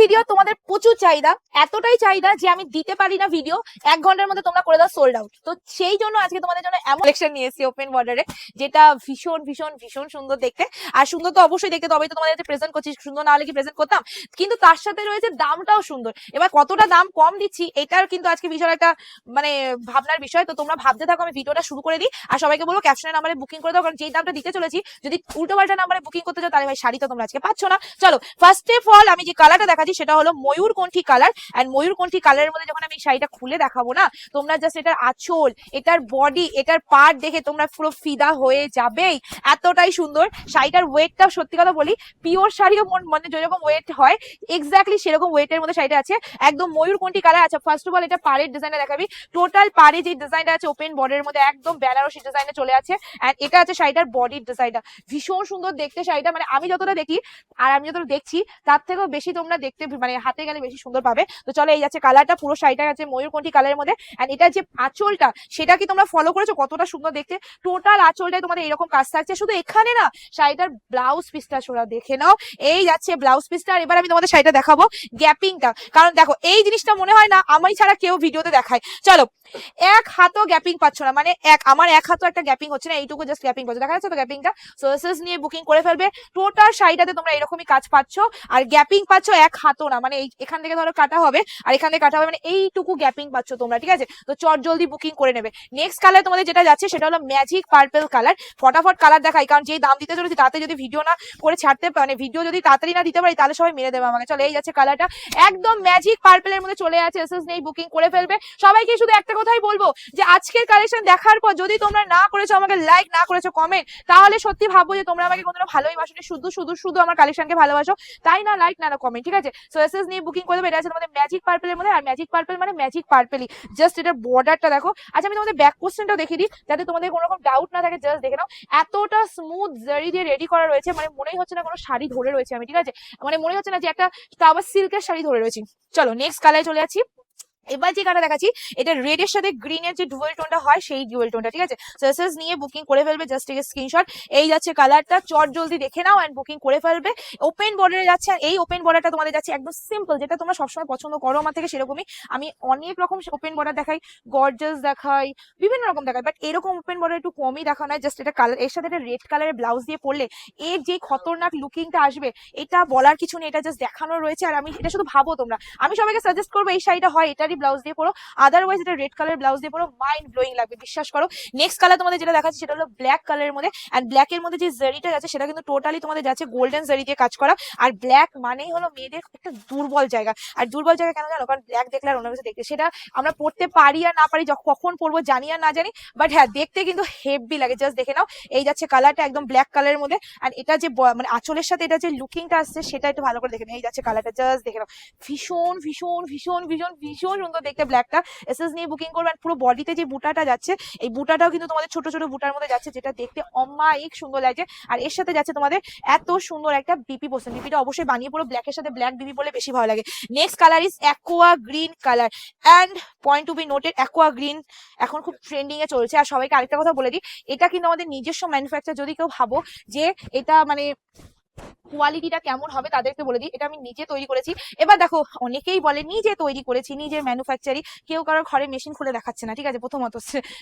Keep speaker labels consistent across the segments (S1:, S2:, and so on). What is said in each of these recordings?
S1: Video তোমাদের প্রচুর চাহিদা, এতটাই চাহিদা যে আমি দিতে পারি না ভিডিও এক ঘণ্টার মধ্যে তোমরা করে দাও সোল্ড আউট তো সেই জন্য আজকে তোমাদের জন্য এমন কালেকশন নিয়ে এসেছি ওপেন বর্ডারে যেটা ভীষণ ভীষণ ভীষণ সুন্দর দেখতে। আর সুন্দর তো অবশ্যই দেখতে, তবেই তো তোমাদের প্রেজেন্ট করছি, সুন্দর না হলে কি প্রেজেন্ট করতাম? কিন্তু তার সাথে রয়েছে দামটাও সুন্দর। এবার কতটা দাম কম দিচ্ছি, এটার কিন্তু আজকে ভীষণ একটা মানে ভাবনার বিষয়। তো তোমরা ভাবতে থাকো, আমি ভিডিওটা শুরু করে দিই। আর সবাইকে বলব ক্যাপশনের নাম্বারে বুকিং করে দাও, কারণ যেই দামটা দিতে চলেছি, যদি উল্টো পাল্টা নাম্বারে বুকিং করতে চাও, তাহলে ভাই শাড়ি তো তোমরা আজকে পাচ্ছ না। চলো ফার্স্ট অফ অল আমি যে কালারটা দেখাচ্ছি সেটা হলো ময়ূরকণ্ঠী কালার এন্ড ময়ূরকণ্ঠী কালারের মধ্যে যখন আমি শাড়িটা খুলে দেখাবো না, তোমরা জাস্ট এটার আঁচল, এটার বডি এটার পার্ট দেখে তোমরা পুরো ফিদা হয়ে যাবেই। এতটাই সুন্দর। শাড়িটার ওয়েটটা সত্যি কথা বলি পিওর শাড়িও মন- যেরকম ওয়েট হয় এক্স্যাক্টলি সেরকম ওয়েটের মধ্যে শাড়িটা আছে। একদম ময়ূরকণ্ঠী কালার আছে। ফার্স্ট অফ অল এটা পাড়ের ডিজাইনটা দেখাবি। টোটাল পাড়ে যে ডিজাইনটা আছে ওপেন বর্ডারের মধ্যে একদম বেনারসি ডিজাইনে চলে আছে। এন্ড এটা আছে শাড়িটার বডির ডিজাইনটা ভীষণ সুন্দর দেখতে শাড়িটা। মানে আমি যতটা দেখি, আর আমি যতটা দেখছি, তার থেকেও বেশি তোমরা দেখতে মানে হাতে গেলে বেশি সুন্দর পাবে। তো চলো, এই যাচ্ছে কালারটা পুরো শাড়িটা আছে ময়ূরকণ্ঠী কালারের মধ্যে। এন্ড এটা যে আঁচলটা, সেটা কি তোমরা ফলো করেছ? কতটা সুন্দর দেখতে। টোটাল আঁচলটাই তোমাদের এরকম কাজ থাকছে। শুধু এখানে না, শাড়িটার ব্লাউজ পিসটা ছোড়া দেখে নাও। এই যাচ্ছে ব্লাউজ পিসটা আর এবার আমি তোমাদের শাড়িটা দেখাবো গ্যাপিংটা কারণ দেখো, এই জিনিসটা মনে হয় না আমি ছাড়া কেউ ভিডিওতে দেখায়। চলো, এক হাতও গ্যাপিং পাচ্ছ না। মানে এক, আমার এক হাতও একটা গ্যাপিং হচ্ছে না, এইটুকু জাস্ট গ্যাপিং পাচ্ছ দেখা যাচ্ছে তো গ্যাপিংটা সোর্সেস নিয়ে বুকিং করে ফেলবে। টোটাল শাড়িটাতে তোমরা এরকমই কাজ পাচ্ছ। আর গ্যাপিং পাচ্ছ এক হাতও না। মানে এই, এখান থেকে ধরো কাটা হবে, আর এখান থেকে কাটা হবে মানে এইটুকু গ্যাপিং পাচ্ছ তোমরা, ঠিক আছে? তো চট জলদি বুকিং করে নেবে। নেক্সট কালার তোমাদের যেটা যাচ্ছে সেটা হলো ম্যাজিক পার্পল কালার ফটাফট কালার দেখাই, কারণ যেই দাম দিতে চলেছি তাতে যদি ভিডিও না করে ছাড়তে মানে ভিডিও যদি তাড়াতাড়ি না দিতে পারি, তাহলে সবাই মেরে দেবে আমাকে। চলো, এই যাচ্ছে কালারটা একদম ম্যাজিক পার্পলের মধ্যে চলে আছে এসএস নেই বুকিং করে ফেলবে। সবাইকে শুধু একটা কথাই বলব, যে আজকের কালেকশন দেখার পর যদি তোমরা না করেছ আমাকে লাইক না করেছ কমেন্ট তাহলে সত্যি ভাববো যে তোমরা আমাকে কোনোদিনও ভালোই বাসনি। শুধু শুধু শুধু আমার কালেকশনকে ভালোবাসো। তাই না লাইক না না কমেন্ট ঠিক আছে? সো এসএস নিয়ে বুকিং করে দেবে এটা আছে তোমাদের ম্যাজিক পার্পেলের মধ্যে, আর ম্যাজিক পার্পেল মানে ম্যাজিক পার্পেলই জাস্ট এটার বর্ডারটা দেখো। আচ্ছা আমি তোমাদের ব্যাক কোশ্চেনটাও দেখে দিই, যাতে তোমাদের কোনো রকম ডাউট না থাকে জাস্ট দেখে নাও। এতটা স্মুথ জারি দিয়ে রেডি করা রয়েছে মানে মনেই হচ্ছে না কোনো শাড়ি ধরে রয়েছে আমি, ঠিক আছে? মানে মনে হচ্ছে না যে একটা আবার সিল্কের শাড়ি ধরে রয়েছি। চলো নেক্সট কালারে চলে যাচ্ছি। এবার যে কালার দেখাচ্ছি, এটা রেড এর সাথে গ্রিন এর যে ডুয়েল টোনটা হয়, সেই ডুয়েল টোনটা ঠিক আছে? সার্সেস নিয়ে বুকিং করে ফেলবে জাস্ট টেক স্ক্রিনশট এই যাচ্ছে কালারটা চট জলদি দেখে নাও এন্ড বুকিং করে ফেলবে। ওপেন বর্ডারে যাচ্ছে আর এই ওপেন বর্ডারটা তোমাদের যাচ্ছে একদম সিম্পল যেটা তোমরা সবসময় পছন্দ করো আমার থেকে সেরকমই। আমি অনেক রকম ওপেন বর্ডার দেখাই গর্জাস দেখাই, বিভিন্ন রকম দেখাই বাট এরকম ওপেন বর্ডার একটু কমই দেখানো হয় জাস্ট এটা কালারের সাথে একটা রেড কালারের ব্লাউজ দিয়ে পরলে, এর যে খতরনাক লুকিংটা আসবে, এটা বলার কিছু নেই, এটা জাস্ট দেখানো রয়েছে, আর আমি, এটা শুধু ভাবো তোমরা। আমি সবাইকে সাজেস্ট করব এই শাড়িটা হয় এটারই ব্লাউজ দিয়ে পরো আদারওয়াইজ এটা রেড কালার ব্লাউজ দিয়ে পরো মাইন্ড ব্লোয়িং লাগবে, বিশ্বাস করো। নেক্সট কালার তোমাদের যেটা দেখাচ্ছে সেটা হলো ব্ল্যাক কালারের মধ্যে অ্যান্ড ব্ল্যাক এর মধ্যে যে জারিটা যাচ্ছে সেটা কিন্তু টোটালি তোমাদের যাচ্ছে গোল্ডেন জারি দিয়ে কাজ করা। আর ব্ল্যাক মানেই হলো মেয়েদের একটা দুর্বল জায়গা। আর দুর্বল জায়গা কেন জানো? কারণ ব্ল্যাক দেখলে আর অন্য কিছু দেখতে সেটা আমরা পড়তে পারি আর না পারি কখন পড়ব জানি আর না জানি বাট হ্যাঁ দেখতে কিন্তু হেভি লাগে। জাস্ট দেখে নাও, এই যাচ্ছে কালারটা একদম ব্ল্যাক কালারের মধ্যে আর এটা যে মানে আঁচলের সাথে এটা যে লুকিংটা আসছে, সেটা একটু ভালো করে দেখে নাও। এই যাচ্ছে কালারটা জাস্ট দেখে নাও। ভীষণ ভীষণ ভীষণ ভীষণ ভীষণ সুন্দর দেখতে ব্ল্যাকটা এসএস নিয়ে বুকিং করবেন পুরো বডিতে যে বুটাটা যাচ্ছে, এই বুটাটাও কিন্তু তোমাদের ছোট ছোট বুটার মধ্যে যাচ্ছে, যেটা দেখতে অমায়িক সুন্দর লাগছে। আর এর সাথে যাচ্ছে তোমাদের এত সুন্দর একটা বিপি পোস্টার বিপিটা অবশ্যই বানিয়ে পুরো ব্ল্যাকের সাথে ব্ল্যাক বিপি বলে বেশি ভালো লাগে। Next colour is aqua green colour and point to be noted aqua green এখন খুব ট্রেন্ডিং এ চলছে। আর সবাইকে আরেকটা কথা বলে দিই, এটা কিন্তু আমাদের নিজস্ব ম্যানুফ্যাকচার যদি কেউ ভাবো যে এটা মানে কোয়ালিটিটা কেমন হবে তাদেরকে বলে দিই। এটা আমি নিজে তৈরি করেছি। এবার দেখো, অনেকেই বলে নিজে তৈরি করেছি নিজের ম্যানুফ্যাকচারই কেউ কারোর ঘরে মেশিন খুলে দেখাচ্ছে না, ঠিক আছে? প্রথমত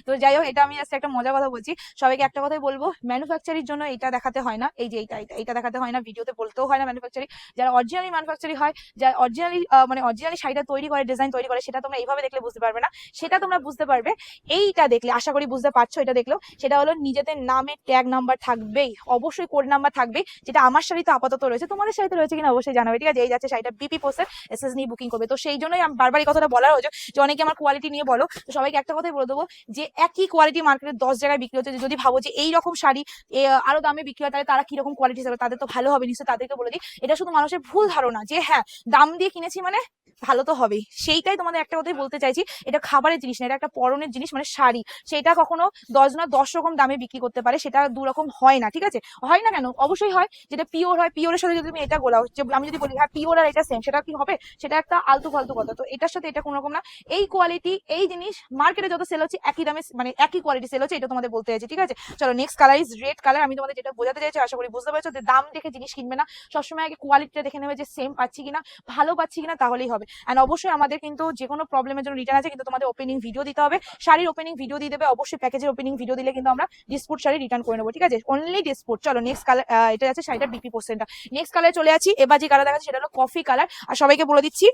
S1: তো যাই হোক, এটা আমি জাস্ট একটা মজা কথা বলছি। সবাইকে একটা কথাই বলব ম্যানুফ্যাকচারির জন্য এটা দেখাতে হয় না। এই যে এইটা এইটা এটা দেখাতে হয় না, ভিডিওতে বলতেও হয় না ম্যানুফ্যাকচারি যারা অরিজিনালি ম্যানুফ্যাকচারি হয়, যারা অরিজিনালি মানে অরিজিনালি শাড়িটা তৈরি করে ডিজাইন তৈরি করে, সেটা তোমরা এইভাবে দেখলে বুঝতে পারবে না। সেটা তোমরা বুঝতে পারবে। এইটা দেখলে, আশা করি বুঝতে পারছ এটা দেখলেও। সেটা হলো নিজেদের নামে ট্যাগ নাম্বার থাকবেই। অবশ্যই কোড নাম্বার থাকবেই, যেটা আমার শাড়িতে আপাতত রয়েছে। তোমাদের শাড়িতে রয়েছে কিনা অবশ্যই জানাবে, ঠিক আছে? এই যাচ্ছে শাড়িটা বিপি পোস্টের এসএস নিয়ে বুকিং করবে। তো সেই জন্যই আমি বারবার এই কথাটা বলার হয়েছে যে অনেকে আমার কোয়ালিটি নিয়ে বলো। তো সবাইকে একটা কথাই বলে দেবো যে একই কোয়ালিটি মার্কেটে দশ জায়গায় বিক্রি হচ্ছে। যদি ভাবো যে এই রকম শাড়ি আরও দামে বিক্রি হয়, তাহলে তারা কীরকম কোয়ালিটি হিসাবে, তাদের তো ভালো হবে, নিশ্চয়ই তাদেরকে বলে দিই। এটা শুধু মানুষের ভুল ধারণা যে হ্যাঁ দাম দিয়ে কিনেছি মানে ভালো তো হবেই। সেইটাই তোমাদের একটা কথাই বলতে চাইছি এটা খাবারের জিনিস না এটা একটা পরনের জিনিস মানে শাড়ি। সেটা কখনো দশ না দশ রকম দামে বিক্রি করতে পারে সেটা দু রকম হয় না ঠিক আছে? হয় না কেন? অবশ্যই হয় যেটা পিওর হয় পিওরের সাথে যদি তুমি এটা গোলাও যে আমি যদি বলি হ্যাঁ পিওর আর এটা সেম সেটা কি হবে? সেটা একটা আলতু ফালতু কথা। তো এটার সাথে এটা কোনো রকম না। এই কোয়ালিটি এই জিনিস মার্কেটে যত সেল হচ্ছে একই দামে মানে একই কোয়ালিটি সেল হচ্ছে এটা তোমাদের বলতে চাইছি ঠিক আছে? চলো next colour is red colour আমি তোমাদের যেটা বোঝাতে চাইছি আশা করি বুঝতে পেরেছ যে দাম দেখে জিনিস কিনবে না। সবসময় আগে কোয়ালিটিটা দেখে নেবে যে সেম পাচ্ছি কিনা ভালো পাচ্ছি কিনা তাহলেই হবে। অ্যান্ড অবশ্যই আমাদের কিন্তু যে কোনো প্রবলেমের জন্য রিটার্ন আছে, কিন্তু তোমাদের ওপেনিং ভিডিও দিতে হবে। শাড়ির ওপেনিং ভিডিও দিয়ে দেবে, অবশ্যই প্যাকেজের ওপেনিং ভিডিও দিলে কিন্তু আমরা ডিসপুট শাড়ি রিটার্ন করে নেব, ঠিক আছে? অনলি ডিসপুট চলো নেক্সট কালার এটা আছে শাড়িটার বিপি পোর্সেন্টটা নেক্সট কালারে চলে আছি এবার যে কালার দেখাচ্ছি সেটা হলো কফি কালার আর সবাইকে বলে দিচ্ছি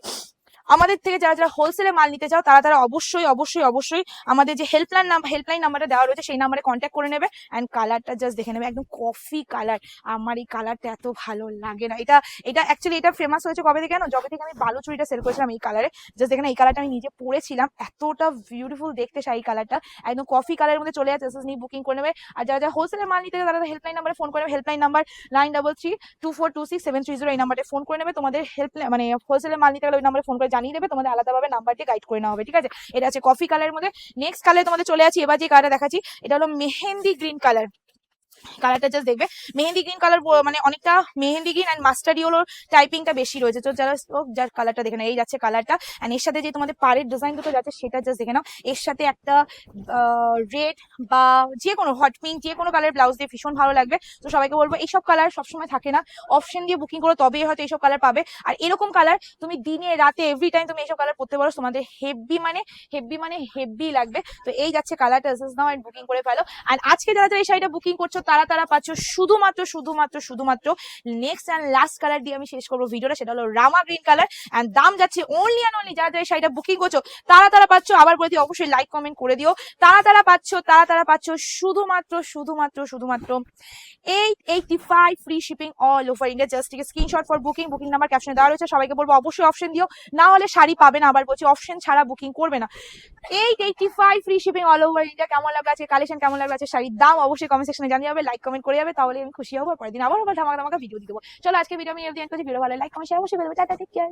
S1: আমাদের থেকে যারা যারা হোলসেলে মাল নিতে চাও, তারা তারা অবশ্যই অবশ্যই অবশ্যই আমাদের যে হেল্পলাইন নাম্বার হেল্পলাইন নাম্বারটা দেওয়া রয়েছে, সেই নাম্বারে কন্ট্যাক্ট করে নেবে অ্যান্ড কালারটা জাস্ট দেখে নেবে, একদম কফি কালার আমার এই কালারটা এত ভালো লাগে না। এটা এটা অ্যাকচুয়ালি এটা ফেমাস হয়েছে কবে থেকে জানো? যবে থেকে আমি বালুচুরিটা সেল করেছিলাম এই কালারে জাস্ট দেখে এই কালারটা আমি নিজে পরেছিলাম। এতটা বিউটিফুল দেখতে সেই কালারটা একদম কফি কালারের মধ্যে চলে যাচ্ছে নিয়ে বুকিং করে নেবে। আর যারা যারা হোলসেলে মাল নিতে তারা হেল্পলাইন নাম্বারে ফোন করে helpline number nine double three two four two six seven three zero এই নাম্বারে ফোন করে নেবে। তোমাদের হেল্প মানে হোলসেলে মাল নিতে গেলে ওই নাম্বারে ফোন করে জানিয়ে দেবে, তোমাদের আলাদাভাবে নাম্বার দিয়ে গাইড করে নেওয়া হবে, ঠিক আছে? এটা আছে কফি কালারের মধ্যে। নেক্সট কালার তোমাদের চলে আছি এবার যে কালারটা দেখাচ্ছি, এটা হলো মেহেন্দি গ্রিন কালার কালারটা জাস্ট দেখবে। মেহেন্দি গ্রিন কালার মানে অনেকটা mehendi green and master yellow টাইপিংটা বেশি রয়েছে। তো যারা যার কালারটা দেখে নাও, এই যাচ্ছে কালারটা অ্যান্ড এর সাথে যে তোমাদের পাড়ের ডিজাইন দুটো যাচ্ছে, সেটা জাস্ট দেখে নাও। এর সাথে একটা রেড বা যে কোনো হট পিঙ্ক যে কোনো কালার ব্লাউজ দিয়ে ভীষণ ভালো লাগবে। তো সবাইকে বলব, এইসব কালার সবসময় থাকে না। অপশন দিয়ে বুকিং করো, তবেই হয়তো এইসব কালার পাবে। আর এরকম কালার তুমি দিনে, রাতে এভরি টাইম তুমি এইসব কালার পরতে পারো, তোমাদের হেভি মানে হেভি মানে হেভি লাগবে। তো এই যাচ্ছে কালারটা জাস্ট নাও অ্যান্ড বুকিং করে ফেলো। আর আজকে যারা যারা এই শাড়িটা বুকিং করছ তারা তারা পাচ্ছ শুধুমাত্র শুধুমাত্র শুধুমাত্র নেক্সট অ্যান্ড লাস্ট কালার দিয়ে আমি শেষ করব ভিডিওটা সেটা হলো রামা গ্রিন কালার অ্যান্ড দাম যাচ্ছে অনলি অ্যান্ড অনলি যারা যারা শাড়িটা বুকিং করছ, তারা তারা পাচ্ছ আবার বলে অবশ্যই লাইক কমেন্ট করে দিও। তারা তারা পাচ্ছ, তারা তারা পাচ্ছ শুধুমাত্র শুধুমাত্র শুধুমাত্র eight eighty five free shipping all over India just screenshot for booking booking number ক্যাপশনে দেওয়া রয়েছে, সবাইকে বলব অবশ্যই অপশন দিও। না হলে শাড়ি পাবে না, আবার বলছি অপশন ছাড়া বুকিং করবে না। Eight eighty five free shipping all over India কেমন লাগবে আছে কালেকশন কেমন লাগবে আছে শাড়ির দাম? অবশ্যই কমেন্ট সেকশনে জানিয়ে যাবে লাইক কমেন্ট করে যাবে তাহলে আমি খুশি হব। পরের দিন আবার ধামাকা ধামাকা ভিডিও দিয়ে দেবো। চলো আজকে ভিডিও আমি ভিডিও ভালো লাইক কমেন্ট শেয়ার অবশ্যই